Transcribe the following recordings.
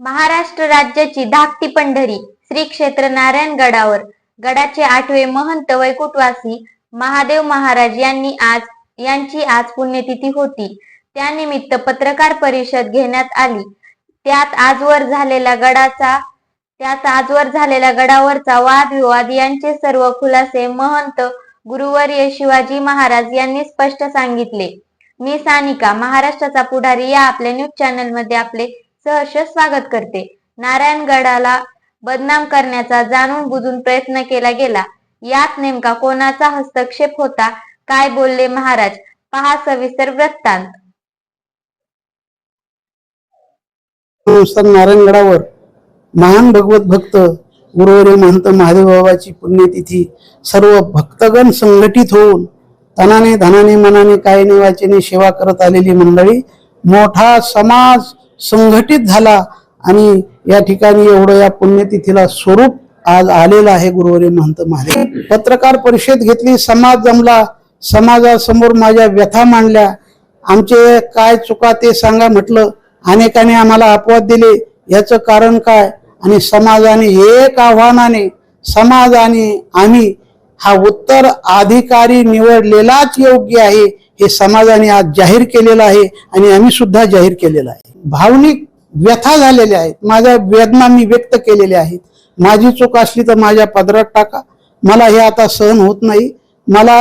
महाराष्ट्र राज्याची धाकटी पंढरी श्री क्षेत्र नारायणगडावर गडाचे आठवे महंत वैकुटवासी महादेव महाराज यांनी आज यांची आज पुण्यतिथी होती. त्यानिमित्त पत्रकार परिषद घेण्यात आली. त्यात आजवर झालेल्या गडाचा त्यात आजवर झालेल्या गडावरचा वादविवाद यांचे सर्व खुलासे महंत गुरुवर्य शिवाजी महाराज यांनी स्पष्ट सांगितले. मी सानिका महाराष्ट्राचा पुढारी या आपल्या न्यूज चॅनलमध्ये आपले सहर्ष स्वागत करते. नारायणगडाला बदनाम करण्याचा जाणून बुजून प्रयत्न केला गेला. यात नेमका कोणाचा हस्तक्षेप होता? काय बोलले महाराज? पहा सविस्तर वृत्तांत. नारायणगडावर. महान भगवत भक्त गुरुवरे महंत महादेवबाबाची पुण्यतिथी सर्व भक्तगण संघटित होऊन तनाने धनाने मनाने कायने वाचेने सेवा करत आलेली मंडळी मोठा समाज संघटित झाला आणि या ठिकाणी एवढं या पुण्यतिथीला स्वरूप आज आलेलं आहे गुरुवारी महंत महादेव. पत्रकार परिषद घेतली समाज जमला समाजासमोर माझ्या व्यथा मांडल्या. आमचे काय चुका ते सांगा म्हटलं. अनेकाने आम्हाला अपवाद दिले. याचं कारण काय? आणि समाजाने एक आव्हानाने समाजाने आम्ही हा उत्तर अधिकारी निवडलेलाच योग्य आहे हे समाजाने आज जाहीर केलेलं आहे आणि आम्ही सुद्धा जाहीर केलेलं आहे. भावनिक व्यथा झालेल्या आहेत. माझ्या वेदना मी व्यक्त केलेल्या आहेत. माझी चूक असली तर माझ्या पदरात टाका. मला हे आता सहन होत नाही. मला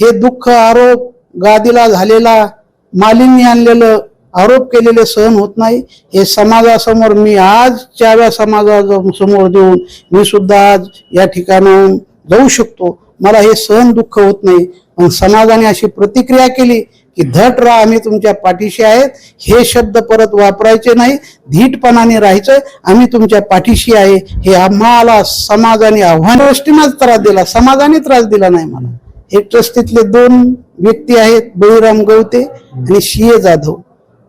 हे दुःख आरोप गादीला झालेला मालिन्य आणलेलं आरोप केलेले सहन होत नाही. हे समाजासमोर मी आज चाव्या समाजासमोर देऊन मी सुद्धा आज या ठिकाणाहून जाऊ शकतो. मला हे सहन दुःख होत नाही. पण समाजाने अशी प्रतिक्रिया केली की धट राहा आम्ही तुमच्या पाठीशी आहेत. हे शब्द परत वापरायचे नाही. धीटपणाने राहायचं आम्ही तुमच्या पाठीशी आहे. हे आम्हाला समाजाने आव्हान गोष्टींनाच त्रास दिला. समाजाने त्रास दिला नाही मला. हे ट्रस्टीतले दोन व्यक्ती आहेत बळीराम गवते आणि शिये जाधव.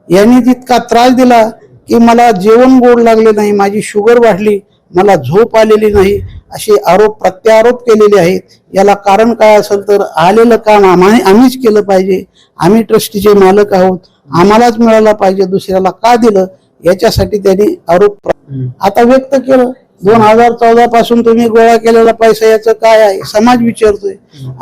यांनी तितका त्रास दिला की मला जेवण गोड लागले नाही. माझी शुगर वाढली. मला झोप आलेली नाही असे आरोप प्रत्यारोप केलेले आहेत. याला कारण काय असेल तर आलेलं काम आम्हा आम्हीच केलं पाहिजे. आम्ही ट्रस्टीचे मालक आहोत. आम्हालाच मिळाला पाहिजे. दुसऱ्याला का दिलं? याच्यासाठी त्यांनी आरोप आता व्यक्त केलं. दोन हजार चौदा पासून तुम्ही गोळा केलेला पैसा याचं काय आहे? समाज विचारतोय.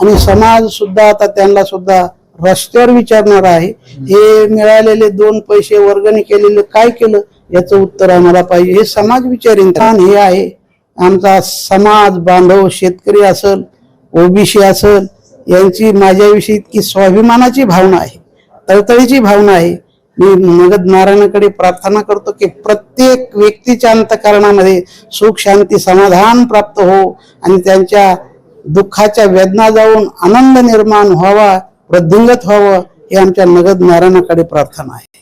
आणि समाज सुद्धा आता त्यांना सुद्धा रस्त्यावर विचारणार आहे. हे मिळालेले दोन पैसे वर्गणी केलेले काय केलं? याचं उत्तर आम्हाला पाहिजे. हे समाज विचारी हे आहे. आमचा समाज बांधव शेतकरी असल ओबीसी असल यांची माझ्याविषयी इतकी स्वाभिमानाची भावना आहे. तळतळीची भावना आहे. मी मगध नारायणाकडे प्रार्थना करतो की प्रत्येक व्यक्तीच्या अंतकरणामध्ये सुख शांती समाधान प्राप्त हो आणि त्यांच्या दुःखाच्या वेदना जाऊन आनंद निर्माण व्हावा वृद्धिंगत व्हावं हे आमच्या नगद नारायणाकडे प्रार्थना आहे.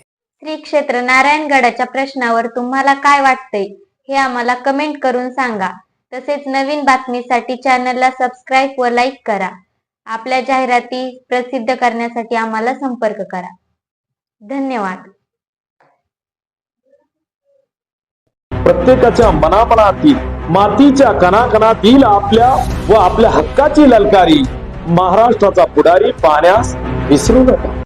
श्री क्षेत्र नारायणगडाच्या प्रश्नावर तुम्हाला काय वाटतंय हे आम्हाला कमेंट करून सांगा. तसेच नवीन बातमीसाठी चॅनलला सबस्क्राईब व लाईक करा. आपल्या जाहिराती प्रसिद्ध करण्यासाठी आम्हाला संपर्क करा. धन्यवाद. प्रत्येकाच्या मनामनातील मातीच्या कणाकणातील आपल्या व आपल्या हक्काची ललकारी महाराष्ट्राचा पुढारी पाहण्यास विसरू नका.